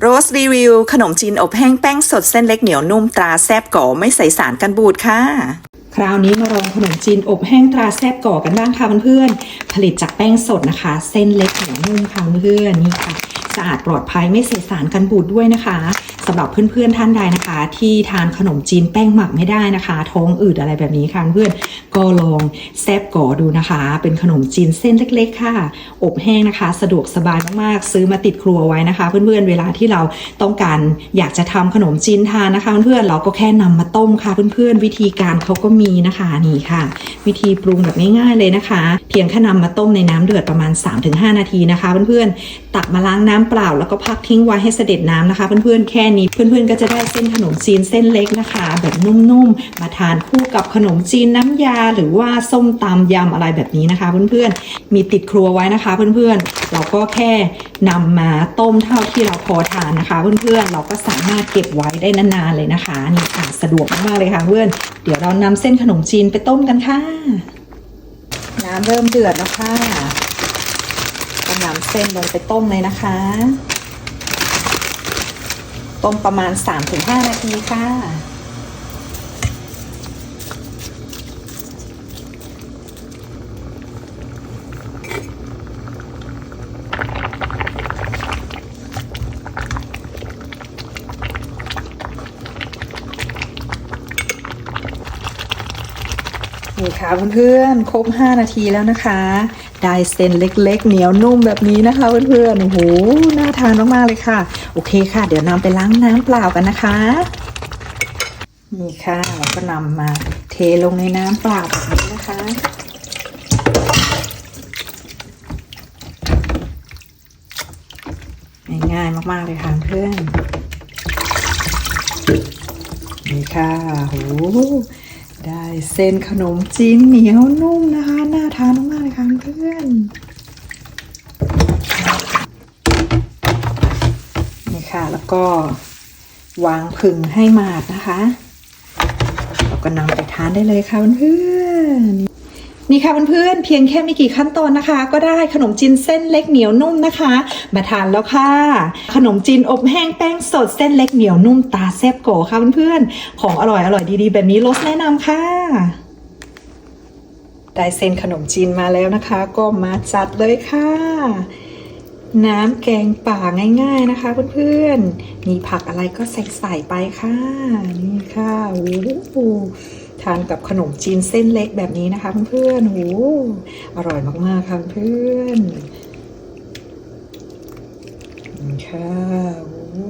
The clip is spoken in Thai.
โรสรีวิว ขนมจีนอบแห้งแป้งสดเส้นเล็กเหนียวนุ่มตราแซบก่อไม่ใส่สารกันบูดค่ะ คราวนี้มาลองขนมจีนอบแห้งตราแซบก่อกันบ้างค่ะเพื่อนๆผลิตจากแป้งสดนะคะ เส้นเล็กเหนียวนุ่มค่ะเพื่อนๆนี่ค่ะ สะอาดปลอดภัยไม่ใส่สารกันบูดด้วยนะคะสำหรับเพื่อนๆท่านใดนะคะ ที่ทานขนมจีนแป้งหมักไม่ได้นะคะ ท้องอืดอะไรแบบนี้ค่ะเพื่อนก็ลองแซบก่อดูนะคะ เป็นขนมจีนเส้นเล็ก ๆ ค่ะ อบแห้งนะคะ สะดวกสบายมากๆซื้อมาติดครัวไว้นะคะ เพื่อนๆเวลาที่เราต้องการอยากจะทำขนมจีนทานนะคะ เพื่อนๆเราก็แค่นำมาต้มค่ะ เพื่อนๆวิธีการเขาก็มีนะคะนี่ค่ะ วิธีปรุงแบบง่ายๆเลยนะคะ เพียงแค่นำมาต้มในน้ำเดือดประมาณ 3-5 นาทีนะคะ เพื่อนๆตักมาล้างน้ำเปล่า แล้วก็พักทิ้งไว้ให้เสด็จน้ำนะคะ เพื่อนๆแค่นี้เพื่อนๆก็จะได้เส้นขนมจีนเส้นเล็กนะคะ แบบนุ่มๆมาทานคู่กับขนมจีนน้ำยา หรือว่าส้มตำยำอะไรแบบนี้นะคะ เพื่อนๆมีติดครัวไว้นะคะ เพื่อนๆเราก็แค่นำมาต้มเท่าที่เราพอทานนะคะ เพื่อนๆเราก็สามารถเก็บไว้ได้นานๆเลยนะคะนี่ค่ะสะดวกมากๆเลยค่ะเพื่อนเดี๋ยวเรานำเส้นขนมจีนไปต้มกันค่ะ น้ำเริ่มเดือดแล้วค่ะ ก็นำเส้นลงไปต้มเลยนะคะ ต้มประมาณ 3-5 นาทีค่ะ นี่ค่ะเพื่อนๆ ครบ 5 นาทีแล้วนะคะ ได้เส้นเล็ก ๆ เหนียวนุ่มแบบนี้นะคะเพื่อนๆโอ้โหน่าทานมากๆเลยค่ะ โอเคค่ะ เดี๋ยวนำไปล้างน้ำเปล่ากันนะคะนี่ค่ะเราก็นำมาเทลงในน้ำเปล่าแบบนี้นะคะง่ายๆมาก ๆ เลยค่ะเพื่อน นี่ค่ะโห ได้เส้นขนมจีนเหนียวนุ่มนะคะ น่าทานมากๆเลยค่ะเพื่อนนี่ค่ะแล้วก็วางผึ่งให้หมาดนะคะแล้วก็นำไปทานได้เลยค่ะเพื่อน นี่ค่ะเพื่อนๆเพียงแค่ไม่กี่ขั้นตอนนะคะ ก็ได้ขนมจีนเส้นเล็กเหนียวนุ่มนะคะ มาทานแล้วค่ะ ขนมจีนอบแห้งแป้งสดเส้นเล็กเหนียวนุ่มตาแซ่บโกค่ะเพื่อนๆของอร่อยอร่อยดีๆ แบบนี้รสแนะนำค่ะได้เส้นขนมจีนมาแล้วนะคะ ก็มาจัดเลยค่ะ น้ำแกงป่าง่าย ๆนะคะเพื่อนๆมีผักอะไรก็ใส่ใส่ไปค่ะ นี่ค่ะโอ้โห ทานกับขนมจีนเส้นเล็กแบบนี้นะคะเพื่อนๆโอ้อร่อยมากๆค่ะเพื่อนค่ะโอ้